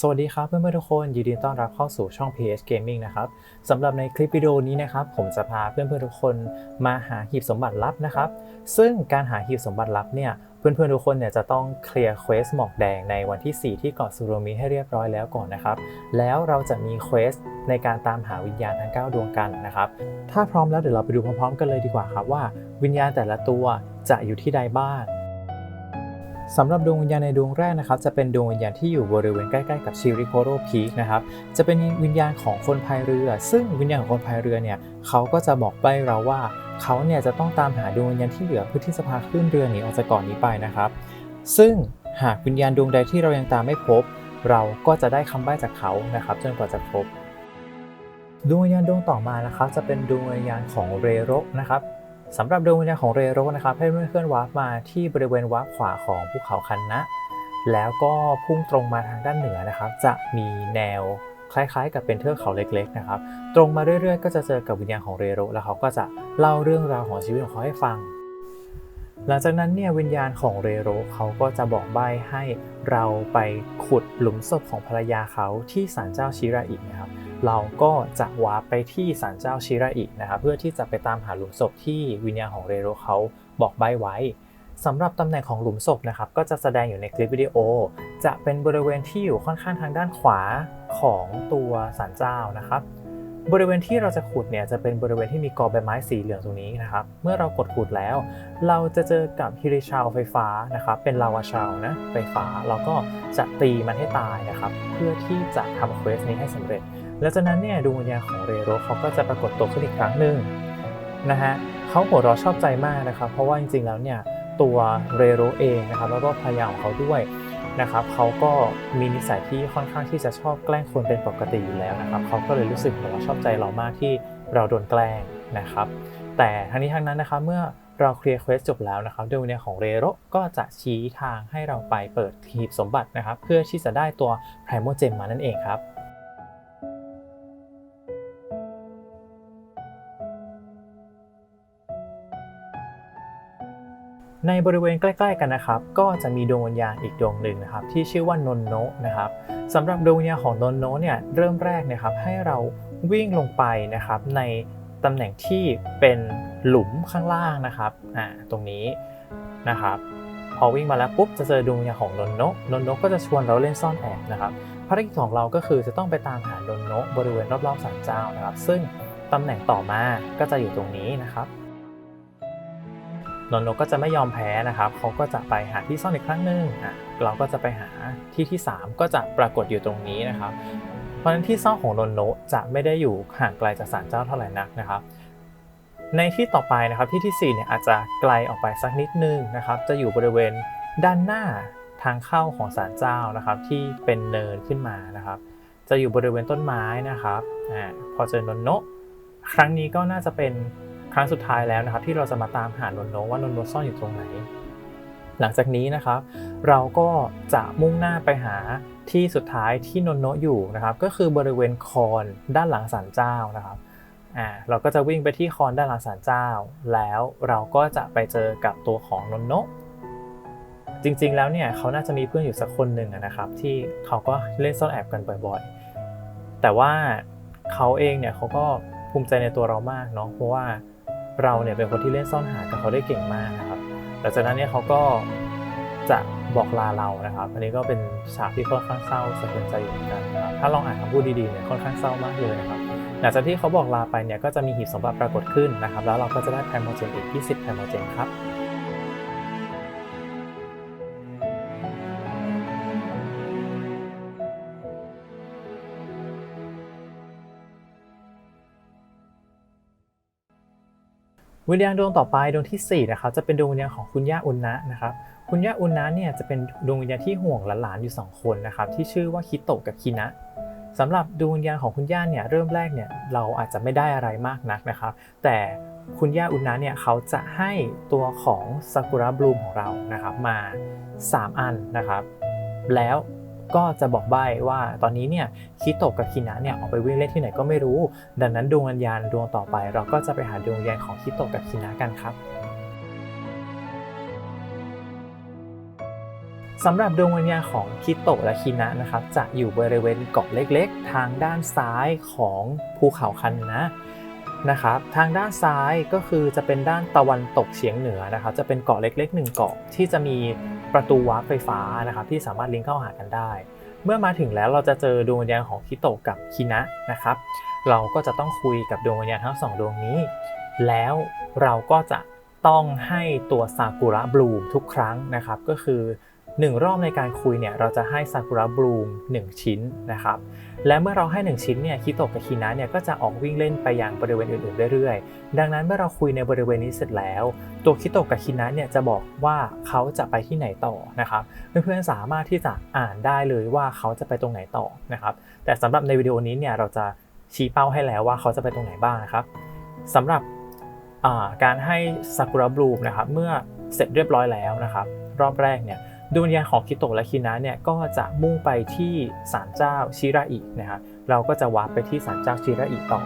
สวัสดีครับเพื่อนๆทุกคนยินดีต้อนรับเข้าสู่ช่อง PH Gaming นะครับสำหรับในคลิปวิดีโอนี้นะครับผมจะพาเพื่อนๆทุกคนมาหาหีบสมบัติลับนะครับ ซึ่งการหาหีบสมบัติลับเนี่ยเพื่อนๆทุกคนเนี่ยจะต้องเคลียร์เควสหมอกแดงในวันที่ 4 ที่เกาะซูโรมิให้เรียบร้อยแล้วก่อนนะครับ แล้วเราจะมีเควสในการตามหาวิญญาณทั้ง 9 ดวงกันนะครับ ถ้าพร้อมแล้วเดี๋ยวเราไปดูพร้อมๆ กันเลยดีกว่าครับว่า วิญญาณแต่ละตัวจะอยู่ที่ใดบ้าง สำหรับดวงวิญญาณในดวงแรกนะครับจะเป็นดวงวิญญาณที่อยู่บริเวณใกล้ๆกับชิริโคโรพีคนะครับจะเป็นวิญญาณของคนพายเรือ ซึ่งวิญญาณของคนพายเรือเนี่ยเขาก็จะบอกใบเราว่าเขาเนี่ยจะต้องตามหาดวงวิญญาณที่เหลือเพื่อที่จะพาขึ้นเรือหนีออกจากเกาะนนี้ไปนะครับ ซึ่งหากวิญญาณดวงใดที่เรายังตามไม่พบ เราก็จะได้คำใบ้จากเขานะครับจนกว่าจะพบดวงวิญญาณดวงต่อมานะครับจะเป็นดวงวิญญาณของเรโรนะครับ สำหรับดวงวิญญาณของเรโรนะครับให้เพื่อนๆวาร์ปมาที่บริเวณวาร์ปขวาของภูเขาคันนะ แล้วก็พุ่งตรงมาทางด้านเหนือนะครับ จะมีแนวคล้ายๆ กับเป็นเทือกเขาเล็กๆนะครับ ตรงมาเรื่อยๆ ก็จะเจอกับวิญญาณของเรโรแล้วเขาก็จะเล่าเรื่องราวของชีวิตของเขาให้ฟัง หลังจากนั้นเนี่ยวิญญาณของเรโรเขาก็จะบอกใบ้ให้เราไปขุดหลุมศพของภรรยาเขาที่ศาลเจ้าชิราอินะครับ เราก็จะวาร์ปไปที่ศาลเจ้าชิราอินะครับเพื่อที่จะไปตามหาหลุมศพที่วิญญาณของเรโรเขาบอกใบ้ไว้สำหรับตำแหน่งของหลุมศพนะครับก็จะแสดงอยู่ในคลิปวิดีโอ จะเป็นบริเวณที่อยู่ค่อนข้างทางด้านขวาของตัวศาลเจ้านะครับ บริเวณที่เราจะขุดเนี่ยจะเป็นบริเวณที่มีกอใบไม้สีเหลืองตรงนี้นะครับเมื่อเรากดขุดแล้ว เราจะเจอกับฮิริชาวไฟฟ้านะครับเป็นลาวาชาวนะไฟฟ้าเราก็จะตีมันให้ตายนะครับเพื่อที่จะทำเควสนี้ให้สำเร็จ แล้วจากนั้นเนี่ยดวงวิญญาณของเรโรเขาก็จะปรากฏตัวขึ้นอีกครั้งหนึ่งนะฮะเขาหัวเราะชอบใจมากนะครับ เพราะว่าจริงๆแล้วเนี่ยตัวเรโรเองนะครับแล้วก็ภรรยาของเขาด้วยนะครับเขาก็มีนิสัยที่ค่อนข้างที่จะชอบแกล้งคนเป็นปกติอยู่แล้วนะครับเขาก็เลยรู้สึกหัวเราะชอบใจเรามากที่เราโดนแกล้งนะครับแต่ทั้งนี้ทั้งนั้นนะครับเมื่อเราเคลียร์เควสจบแล้วนะครับดวงวิญญาณของเรโรก็จะชี้ทางให้เราไปเปิดหีบสมบัตินะครับ เพื่อที่จะได้ตัวไพรโมเจมมานั่นเองครับ ในบริเวณใกล้ ๆ กันนะครับ ก็จะมีดวงวิญญาณอีกดวงหนึ่งนะครับ ที่ชื่อว่านนโนะนะครับสำหรับดวงวิญญาณของนนโนะเนี่ยเริ่มแรกนะครับให้เราวิ่งลงไปนะครับ ในตำแหน่งที่เป็นหลุมข้างล่างนะครับอ่าตรงนี้นะครับ พอวิ่งมาแล้วปุ๊บจะเจอดวงวิญญาณของนนโนะนนโนะก็จะชวนเราเล่นซ่อนแอบนะครับภารกิจของเราก็คือจะต้องไปตามหานนโนะบริเวณรอบๆศาลเจ้านะครับ ซึ่งตำแหน่งต่อมาก็จะอยู่ตรงนี้นะครับ นนกก็จะไม่ยอมแพ้นะครับ เขาก็จะไปหาที่ซ่อนอีกครั้งหนึ่งอะเราก็จะไปหาที่ที่ 3 ก็จะปรากฏอยู่ตรงนี้นะครับ เพราะฉะนั้นที่ซ่อนของนนโนจะไม่ได้อยู่ห่างไกลจากศาลเจ้าเท่าไหร่นักนะครับ ในที่ต่อไปนะครับที่ที่4เนี่ยอาจจะไกลออกไปสักนิดนึงนะครับ จะอยู่บริเวณด้านหน้าทางเข้าของศาลเจ้านะครับ ที่เป็นเนินขึ้นมานะครับ จะอยู่บริเวณต้นไม้นะครับอ่าพอเจอนนโนครั้งนี้ก็น่าจะเป็น ครั้งสุดท้ายแล้วนะครับ ที่เราจะมาตามหานนโนว่านนโนซ่อนอยู่ตรงไหน หลังจากนี้นะครับ เราก็จะมุ่งหน้าไปหาที่สุดท้ายที่นนโนอยู่นะครับ ก็คือบริเวณคอนด้านหลังศาลเจ้านะครับอ่าเราก็จะวิ่งไปที่คอนด้านหลังศาลเจ้า แล้วเราก็จะไปเจอกับตัวของนนโนจริงๆ แล้วเนี่ยเขาน่าจะมีเพื่อนอยู่สักคนหนึ่งนะครับ ที่เขาก็เล่นซ่อนแอบกันบ่อยๆ แต่ว่าเขาเองเนี่ยเขาก็ภูมิใจในตัวเรามากเนาะเพราะว่า เราเนี่ยเป็นคนที่เล่นซ่อนหากับเขาได้เก่งมากนะครับหลังจากนั้นเนี่ยเขาก็จะบอกลาเรานะครับ อันนี้ก็เป็นฉากที่ค่อนข้างเศร้าสะเทือนใจอยู่เหมือนกันนะครับถ้าลองอ่านคำพูดดีๆเนี่ยค่อนข้างเศร้ามากเลยนะครับหลังจากที่เขาบอกลาไปเนี่ยก็จะมีหีบสมบัติปรากฏขึ้นนะครับ แล้วเราก็จะได้ไพรโมเจนอีก 20ไพรโมเจนครับ วิญญาณดวงต่อไปดวงที่4นะครับจะเป็นดวงวิญญาณของคุณย่าอุนนะนะครับคุณย่าอุนนะเนี่ยจะเป็นดวงวิญญาณที่ห่วงหลานๆอยู่ 2 คนนะครับที่ชื่อว่าคิโตะกับคินะสำหรับดวงวิญญาณของคุณย่าเนี่ยเริ่มแรกเนี่ยเราอาจจะไม่ได้อะไรมากนักนะครับ แต่คุณย่าอุนนะเนี่ยเขาจะให้ตัวของซากุระบลูมของเรานะครับมา 3 อันนะครับ แล้ว ก็จะบอกใบ้ว่าตอนนี้เนี่ยคิโตกับคินะเนี่ยออกไปวิ่งเล่นที่ไหนก็ไม่รู้ ดังนั้นดวงวิญญาณดวงต่อไป เราก็จะไปหาดวงวิญญาณของคิโตกับคินะกันครับสำหรับดวงวิญญาณของคิโตะและคินะนะครับจะอยู่บริเวณเกาะเล็กๆ ทางด้านซ้ายของภูเขาคันนะนะครับทางด้านซ้ายก็คือจะเป็นด้านตะวันตกเฉียงเหนือนะครับจะเป็นเกาะเล็กๆหนึ่งเกาะที่จะมี ประตูวาร์ปไฟฟ้านะครับที่สามารถลิงก์เข้าหากันได้ เมื่อมาถึงแล้วเราจะเจอดวงวิญญาณของคิโตะกับคินะนะครับ เราก็จะต้องคุยกับดวงวิญญาณทั้งสองดวงนี้ แล้วเราก็จะต้องให้ตัวซากุระบลูมทุกครั้งนะครับ ก็คือ 1 รอบในการคุยเนี่ยเราจะให้ซากุระบลูม1 ชิ้นนะครับและเมื่อเราให้ 1 ชิ้นเนี่ยคิโตะกับคินะเนี่ยก็จะออกวิ่งเล่นไปยังบริเวณอื่นๆเรื่อยๆ ดังนั้นเมื่อเราคุยในบริเวณนี้เสร็จแล้ว ตัวคิโตะกับคินะเนี่ยจะบอกว่าเขาจะไปที่ไหนต่อนะครับเพื่อนๆสามารถที่จะอ่านได้เลยว่าเขาจะไปตรงไหนต่อนะครับแต่สำหรับในวิดีโอนี้เนี่ยเราจะชี้เป้าให้แล้วว่าเขาจะไปตรงไหนบ้างนะครับสำหรับการให้ซากุระบลูมนะครับเมื่อเสร็จเรียบร้อยแล้วนะครับ รอบแรกเนี่ย ดวงวิญญาณของคิโตะและคินะเนี่ยก็จะมุ่งไปที่ศาลเจ้าชิราอินะครับเราก็จะวาร์ปไปที่ศาลเจ้าชิราอิต่อ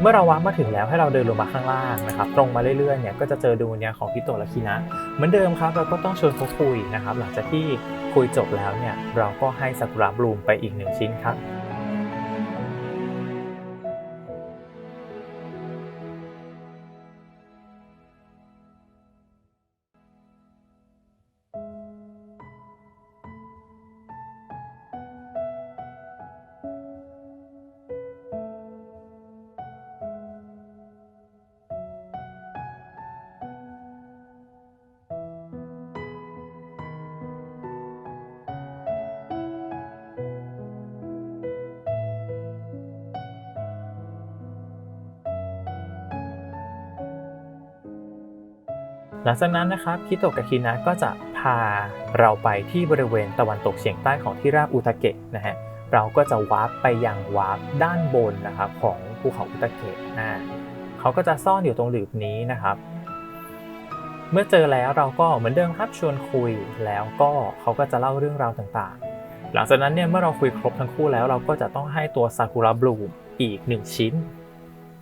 เมื่อเราวาร์มาถึงแล้วให้เราเดินลงมาข้างล่างนะครับตรงมาเรื่อยๆเนี่ยก็จะเจอดวงวิญญาณของคิโตและคินะเหมือนเดิมครับเราก็ต้องชวนเขาคุยนะครับ หลังจากที่คุยจบแล้วเนี่ยเราก็ให้ซากุระบลูมไปอีกหนึ่งชิ้นครับ หลังจากนั้นนะครับคิโตะกับคินะก็จะพาเราไปที่บริเวณตะวันตกเฉียงใต้ของที่ราบอุตาเกะนะฮะเราก็จะวาร์ปไปยังวาร์ปด้านบนนะครับของภูเขาอุตาเกะอ่าเขาก็จะซ่อนอยู่ตรงหลืบนี้นะครับ เมื่อเจอแล้วเราก็เหมือนเดิมครับชวนคุยแล้วก็เขาก็จะเล่าเรื่องราวต่างๆ หลังจากนั้นเนี่ยเมื่อเราคุยครบทั้งคู่แล้วเราก็จะต้องให้ตัวซากุระบลูอีก 1 ชิ้น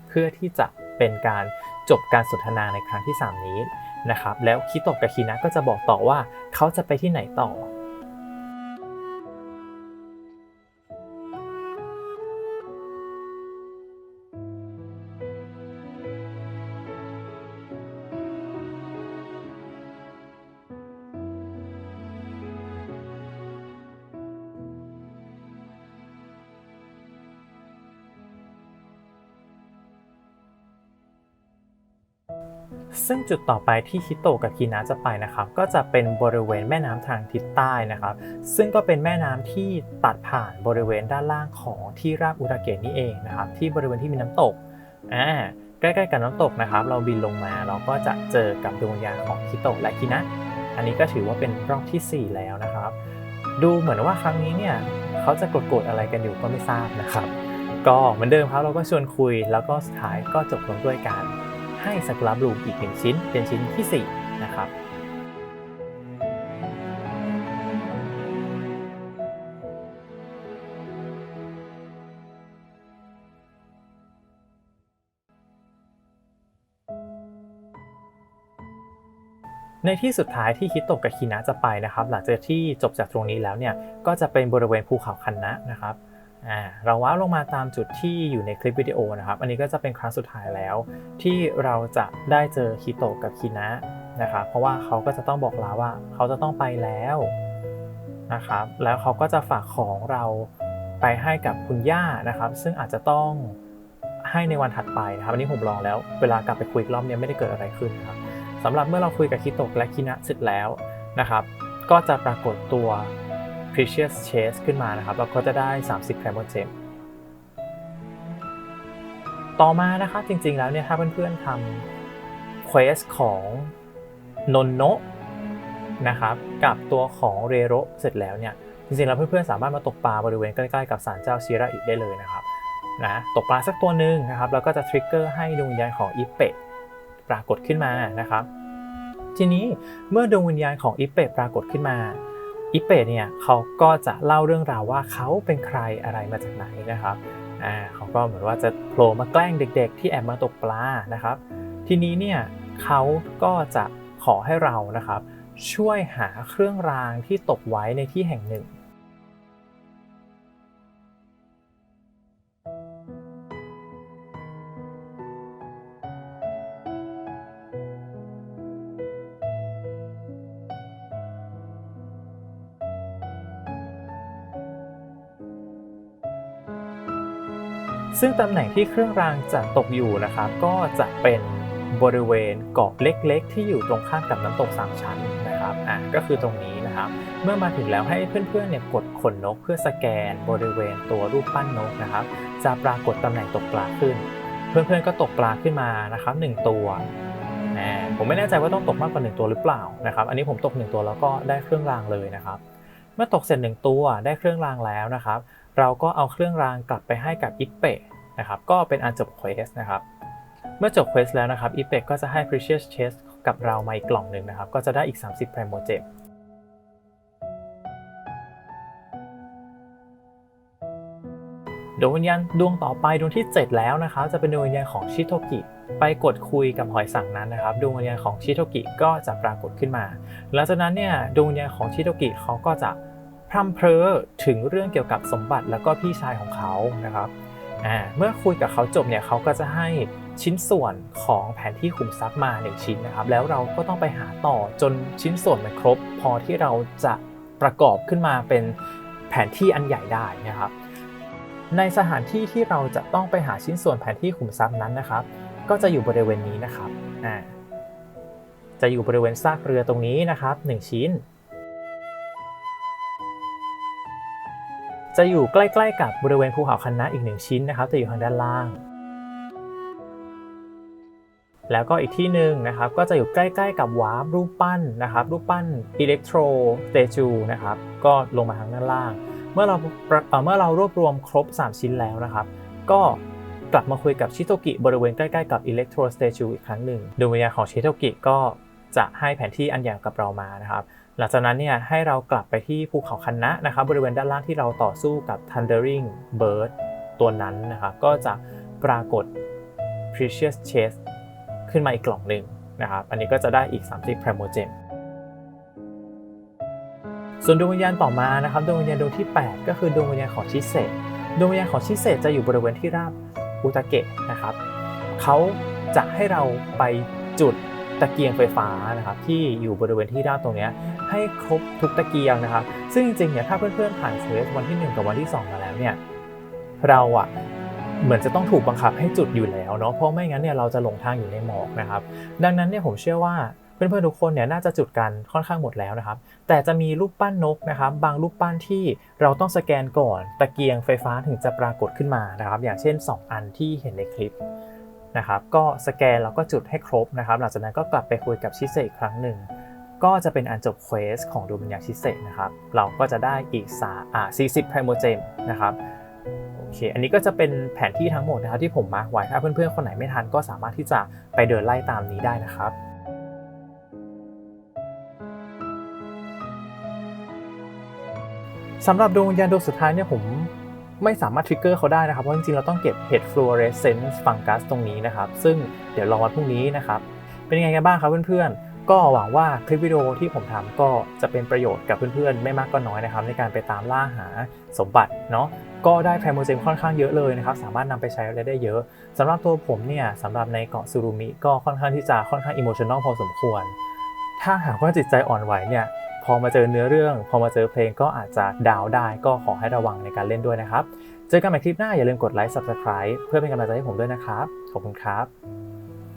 เพื่อที่จะเป็นการจบการสนทนาในครั้งที่ 3 นี้ นะครับแล้วคิโตะกับคีนะก็จะบอกต่อว่าเขาจะไปที่ไหนต่อ ซึ่งจุดต่อไปที่คิโตะกับคินะจะไปนะครับ ก็จะเป็นบริเวณแม่น้ำทางทิศใต้นะครับ ซึ่งก็เป็นแม่น้ำที่ตัดผ่านบริเวณด้านล่างของที่ราบอุตาเกะนี่เองนะครับ ที่บริเวณที่มีน้ำตกอ่าใกล้ๆกับน้ำตกนะครับ เราบินลงมาเราก็จะเจอกับดวงวิญญาของคิโตะและคินะอันนี้ก็ถือว่าเป็นรอบที่ 4 แล้วนะครับ ดูเหมือนว่าครั้งนี้เนี่ยเขาจะโกรธๆอะไรกันอยู่ก็ไม่ทราบนะครับ ก็เหมือนเดิมครับเราก็ชวนคุยแล้วก็สุดท้ายก็จบลงด้วยการ ให้ซากุระบลูมอีกหนึ่งชิ้น เป็นชิ้นที่ 4 นะครับในที่สุดท้ายที่คิโตะกับคินะจะไปนะครับ หลังจากที่จบจากตรงนี้แล้วเนี่ยก็จะเป็นบริเวณภูเขาคันนะนะครับ อ่าเราว้าลงมาตามจุดที่อยู่ในคลิปวิดีโอนะครับ อันนี้ก็จะเป็นครั้งสุดท้ายแล้ว ที่เราจะได้เจอคิโตะกับคินะนะครับ เพราะว่าเขาก็จะต้องบอกลาว่าเขาจะต้องไปแล้วนะครับ แล้วเขาก็จะฝากของเราไปให้กับคุณย่านะครับ ซึ่งอาจจะต้องให้ในวันถัดไปนะครับ อันนี้ผมลองแล้ว เวลากลับไปคุยรอบนี้ไม่ได้เกิดอะไรขึ้นครับสำหรับเมื่อเราคุยกับคิโตะและคินะเสร็จแล้วนะครับ ก็จะปรากฏตัว precious chase ขึ้นมานะครับเราก็จะได้ 30 Primal Gem ต่อมานะครับจริงๆแล้วเนี่ยถ้าเพื่อนๆทำ quest ของนนโนะนะครับกับตัวของเรโรเสร็จแล้วเนี่ยจริงๆแล้วเพื่อนๆสามารถมาตกปลาบริเวณใกล้ๆกับศาลเจ้าชิระอิได้เลยนะครับนะตกปลาสักตัวหนึ่งนะครับแล้วก็จะทริกเกอร์ให้ดวงวิญญาณของอิเปะปรากฏขึ้นมานะครับ ทีนี้เมื่อดวงวิญญาณของอิเปะปรากฏขึ้นมา อิเปะเนี่ยเขาก็จะเล่าเรื่องราวว่าเขาเป็นใครอะไรมาจากไหนนะครับอ่าเขาก็เหมือนว่าจะโผล่มาแกล้งเด็ก ๆ ที่แอบมาตกปลานะครับ ทีนี้เนี่ยเขาก็จะขอให้เรานะครับ ช่วยหาเครื่องรางที่ตกไว้ในที่แห่งหนึ่ง ซึ่งตำแหน่งที่เครื่องรางจะตกอยู่นะครับ ก็จะเป็นบริเวณเกาะเล็ก ๆ ที่อยู่ตรงข้ามกับน้ำตกสามชั้นนะครับอะก็คือตรงนี้นะครับ เมื่อมาถึงแล้วให้เพื่อนๆเนี่ยกดขนนกเพื่อสแกน บริเวณตัวรูปปั้นนกนะครับ จะปรากฏตำแหน่งตกปลาขึ้น เพื่อนๆก็ตกปลาขึ้นมานะครับหนึ่งตัวอ่าผมไม่แน่ใจว่าต้องตกมากกว่าหนึ่งตัวหรือเปล่านะครับ อันนี้ผมตกหนึ่งตัวแล้วก็ได้เครื่องรางเลยนะครับ เมื่อตกเสร็จหนึ่งตัวได้เครื่องรางแล้วนะครับ เราก็เอาเครื่องรางกลับไปให้กับอิปเปะนะครับก็เป็นอันจบเควสนะครับเมื่อจบเควสแล้วนะครับอิปเปะก็จะให้ Precious Chest กับเรามาอีกกล่องหนึ่งนะครับ ก็จะได้อีก 30 Primo Gem ดวงวิญญาณดวงต่อไปดวงที่ 7 แล้วนะครับ จะเป็นดวงวิญญาณของชิโตกิ ไปกดคุยกับหอยสังนั้นนะครับ ดวงวิญญาณของชิโตกิก็จะปรากฏขึ้นมา หลังจากนั้นเนี่ยดวงวิญญาณของชิโตกิเขาก็จะ พร่ำเพอถึงเรื่องเกี่ยวกับสมบัติแล้วก็พี่ชายของเขานะครับอ่าเมื่อคุยกับเขาจบเนี่ยเขาก็จะให้ชิ้นส่วนของแผนที่ขุมทรัพย์มาหนึ่งชิ้นนะครับ แล้วเราก็ต้องไปหาต่อจนชิ้นส่วนมันครบ พอที่เราจะประกอบขึ้นมาเป็นแผนที่อันใหญ่ได้นะครับ ในสถานที่ที่เราจะต้องไปหาชิ้นส่วนแผนที่ขุมทรัพย์นั้นนะครับ ก็จะอยู่บริเวณนี้นะครับอ่าจะอยู่บริเวณซากเรือตรงนี้นะครับหนึ่งชิ้น จะอยู่ใกล้ๆกับบริเวณภูเขาคันนะอีกหนึ่งชิ้นนะครับจะอยู่ทางด้านล่าง แล้วก็อีกที่หนึ่งนะครับก็จะอยู่ใกล้ๆกับวาร์ปรูปปั้นนะครับรูปปั้นอิเล็กโทรสเตจูนะครับก็ลงมาทางด้านล่าง เมื่อเราเอ่อเมื่อเรารวบรวมครบ 3 ชิ้นแล้วนะครับ ก็กลับมาคุยกับชิโตกิบริเวณใกล้ๆกับอิเล็กโทรสเตจูอีกครั้งหนึ่งดวงวิญญาณของชิโตกิก็จะให้แผนที่อันใหญ่กับเรามานะครับ หลังจากนั้นเนี่ยให้เรากลับไปที่ภูเขาคันนะนะครับบริเวณด้านล่างที่เราต่อสู้กับ Thundering Bird ตัวนั้นนะครับก็จะปรากฏ Precious Chest ขึ้นมาอีกกล่องหนึ่งนะครับอันนี้ก็จะได้อีก 30 Primo Gem ส่วนดวงวิญญาณต่อมานะครับดวงวิญญาณดวงที่ 8 ก็คือดวงวิญญาณของชิเซดวงวิญญาณของชิเซจะอยู่บริเวณที่ราบอุตาเกะนะครับเขาจะให้เราไปจุดตะเกียงไฟฟ้านะครับที่อยู่บริเวณที่ราบตรงเนี้ย ให้ครบทุกตะเกียงนะครับ ซึ่งจริงๆเนี่ยถ้าเพื่อนๆผ่านเควสวันที่ 1 กับวันที่ 2 มาแล้วเนี่ยเราอะเหมือนจะต้องถูกบังคับให้จุดอยู่แล้วเนาะเพราะไม่งั้นเนี่ยเราจะหลงทางอยู่ในหมอกนะครับ ดังนั้นเนี่ยผมเชื่อว่าเพื่อนๆทุกคนเนี่ยน่าจะจุดกันค่อนข้างหมดแล้วนะครับ แต่จะมีรูปปั้นนกนะครับ บางรูปปั้นที่เราต้องสแกนก่อนตะเกียงไฟฟ้าถึงจะปรากฏขึ้นมานะครับ อย่างเช่น 2 อันที่เห็นในคลิปนะครับ ก็สแกนแล้วก็จุดให้ครบนะครับ หลังจากนั้นก็กลับไปคุยกับชิเซอีกครั้งหนึ่ง ก็จะเป็นอันจบเควสของดวงวิญญาณชิเซนะครับ เราก็จะได้อีกสาอ่า40 Primo Gem นะครับโอเค อันนี้ก็จะเป็นแผนที่ทั้งหมดนะครับที่ผมมาร์กไว้ ถ้าเพื่อนๆ คนไหนไม่ทันก็สามารถที่จะไปเดินไล่ตามนี้ได้นะครับสำหรับดวงวิญญาณดวงสุดท้ายเนี่ยผมไม่สามารถทริกเกอร์เขาได้นะครับ เพราะจริงๆ เราต้องเก็บเห็ดฟลูออเรสเซนซ์ฟังกัสตรงนี้นะครับ ซึ่งเดี๋ยวรอวันพรุ่งนี้นะครับ เป็นยังไงกันบ้างครับเพื่อนๆ ก็หวังว่าคลิปวิดีโอที่ผมทำก็จะเป็นประโยชน์กับเพื่อนๆ ไม่มากก็น้อยนะครับ ในการไปตามล่าหาสมบัติเนาะก็ได้ไพรโมเจมค่อนข้างเยอะเลยนะครับ สามารถนำไปใช้ได้เยอะสำหรับตัวผมเนี่ยสำหรับในเกาะซูรุมิก็ค่อนข้างที่จะค่อนข้างอิโมชัน a ลพอสมควร ถ้าหากว่าจิตใจอ่อนไหวเนี่ยพอมาเจอเนื้อเรื่อง พอมาเจอเพลงก็อาจจะดาวได้ ก็ขอให้ระวังในการเล่นด้วยนะครับ เจอกันใหม่คลิปหน้าอย่าลืมกดไลค์ Subscribe เพื่อเป็นกำลังใจให้ผมด้วยนะครับ ขอบคุณครับ